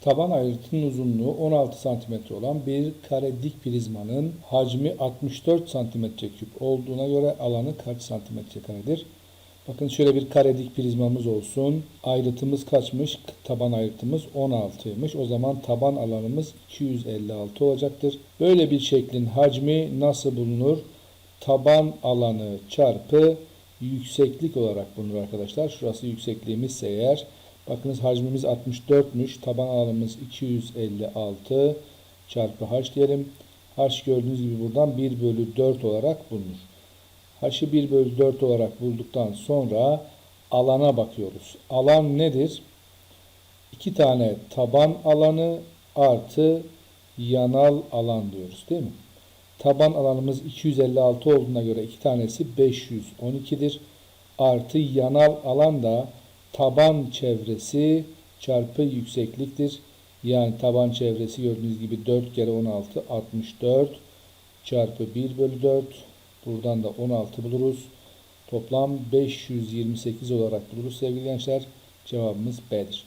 Taban ayrıtının uzunluğu 16 cm olan bir kare dik prizmanın hacmi 64 cm küp olduğuna göre alanı kaç santimetre karedir? Bakın şöyle bir kare dik prizmamız olsun. Ayrıtımız kaçmış? Taban ayrıtımız 16'ymış. O zaman taban alanımız 256 olacaktır. Böyle bir şeklin hacmi nasıl bulunur? Taban alanı çarpı yükseklik olarak bulunur arkadaşlar. Şurası yüksekliğimizse eğer bakınız hacmimiz 64'müş. Taban alanımız 256 çarpı h diyelim. h gördüğünüz gibi buradan 1 bölü 4 olarak bulunur. h'ı 1 bölü 4 olarak bulduktan sonra alana bakıyoruz. Alan nedir? 2 tane taban alanı artı yanal alan diyoruz değil mi? Taban alanımız 256 olduğuna göre iki tanesi 512'dir. Artı yanal alan da taban çevresi çarpı yüksekliktir. Yani taban çevresi gördüğünüz gibi 4 kere 16 64 çarpı 1 bölü 4. Buradan da 16 buluruz. Toplam 528 olarak buluruz sevgili gençler. Cevabımız B'dir.